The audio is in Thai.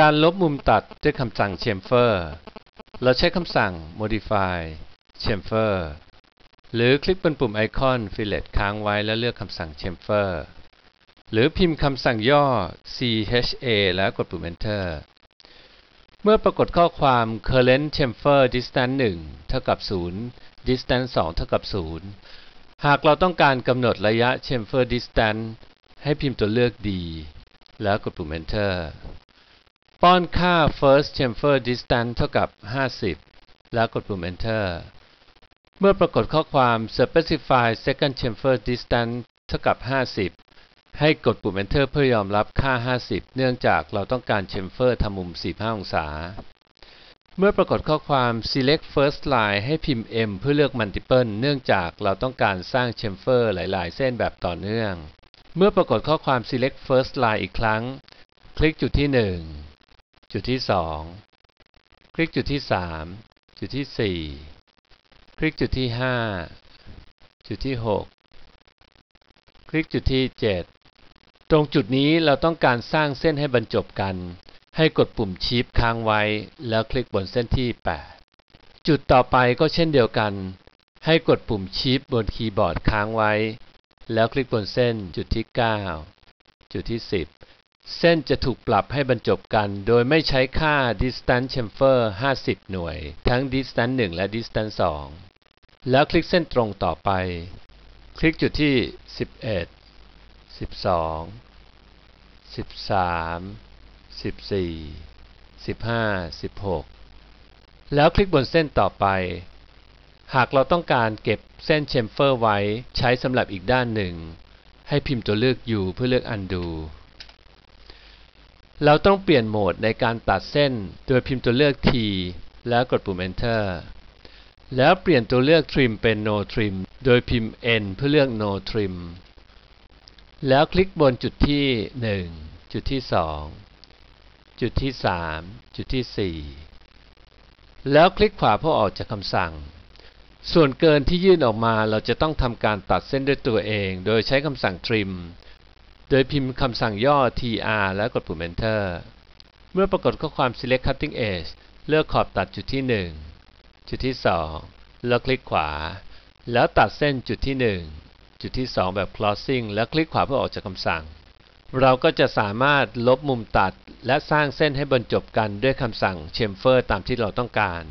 การลบมุมตัดด้วยคำสั่ง chamfer เราใช้คำสั่ง modify chamfer หรือคลิกบนปุ่มไอคอน fillet ค้างไว้แล้วเลือกคำสั่ง chamfer หรือพิมพ์คำสั่งย่อ CHA แล้วกดปุ่ม enter เมื่อปรากฏข้อความ current chamfer distance 1 เท่ากับ 0 distance 2 เท่ากับ 0 หากเราต้องการกำหนดระยะ chamfer distance ให้พิมพ์ตัวเลือก D แล้วกดปุ่ม enter ป้อนค่า first chamfer distance เท่ากับ 50 แล้วกดปุ่ม enter เมื่อปรากฏข้อความ specify second chamfer distance เท่ากับ 50 ให้กดปุ่ม enter เพื่อยอมรับค่า 50 เนื่องจากเราต้องการ chamfer ทำมุม 45 องศา เมื่อปรากฏข้อความ select first line ให้พิมพ์ M เพื่อเลือก multiple เนื่องจากเราต้องการสร้าง chamfer หลาย ๆ เส้นแบบต่อเนื่อง เมื่อปรากฏข้อความ select first line อีกครั้ง คลิกจุดที่ 1 จุดที่2คลิกจุดที่3จุดที่4คลิกจุดที่5จุดที่6คลิกจุดที่7ตรงจุดนี้เราต้องการสร้างเส้นให้บรรจบกัน ให้กดปุ่มชิปค้างไว้ แล้วคลิกบนเส้นที่ 8 จุดต่อไปก็เช่นเดียวกัน ให้กดปุ่มชิปบนคีย์บอร์ดค้างไว้ แล้วคลิกบนเส้นจุดที่ 9 จุดที่ 10 เส้นจะถูกปรับให้บรรจบกัน โดยไม่ใช้ค่า distance chamfer 50 หน่วย ทั้ง distance 1 และ distance 2 แล้วคลิกเส้นตรงต่อไป คลิกจุดที่ 11 12 13 14 15 16 แล้วคลิกบนเส้นต่อไป หากเราต้องการเก็บเส้น chamfer ไว้ใช้สำหรับอีกด้านหนึ่ง ให้พิมพ์ตัวเลือก U เพื่อเลือก undo เราต้องเปลี่ยนโหมดในการตัดเส้น โดยพิมพ์ตัวเลือก T แล้วกดปุ่ม Enter แล้วเปลี่ยนตัวเลือก Trim เป็น No Trim โดยพิมพ์ N เพื่อเลือก No Trim แล้วคลิกบนจุดที่ 1 จุดที่ 2 จุดที่ 3 จุดที่ 4 แล้วคลิกขวาเพื่อออกจากคำสั่ง ส่วนเกินที่ยื่นออกมาเราจะต้องทำการตัดเส้นด้วยตัวเอง โดยใช้คำสั่ง Trim โดยพิมพ์คำสั่งย่อ tr แล้วกดปุ่ม enter เมื่อปรากฏข้อความ select cutting edge เลือกขอบตัดจุดที่ 1 จุดที่ 2 แล้วคลิกขวา แล้วตัดเส้นจุดที่ 1 จุดที่ 2 แบบ crossing แล้วคลิกขวาเพื่อออกจากคำสั่ง เราก็จะสามารถลบมุมตัด และสร้างเส้นให้บรรจบกันด้วยคำสั่ง chamfer ตามที่เราต้องการ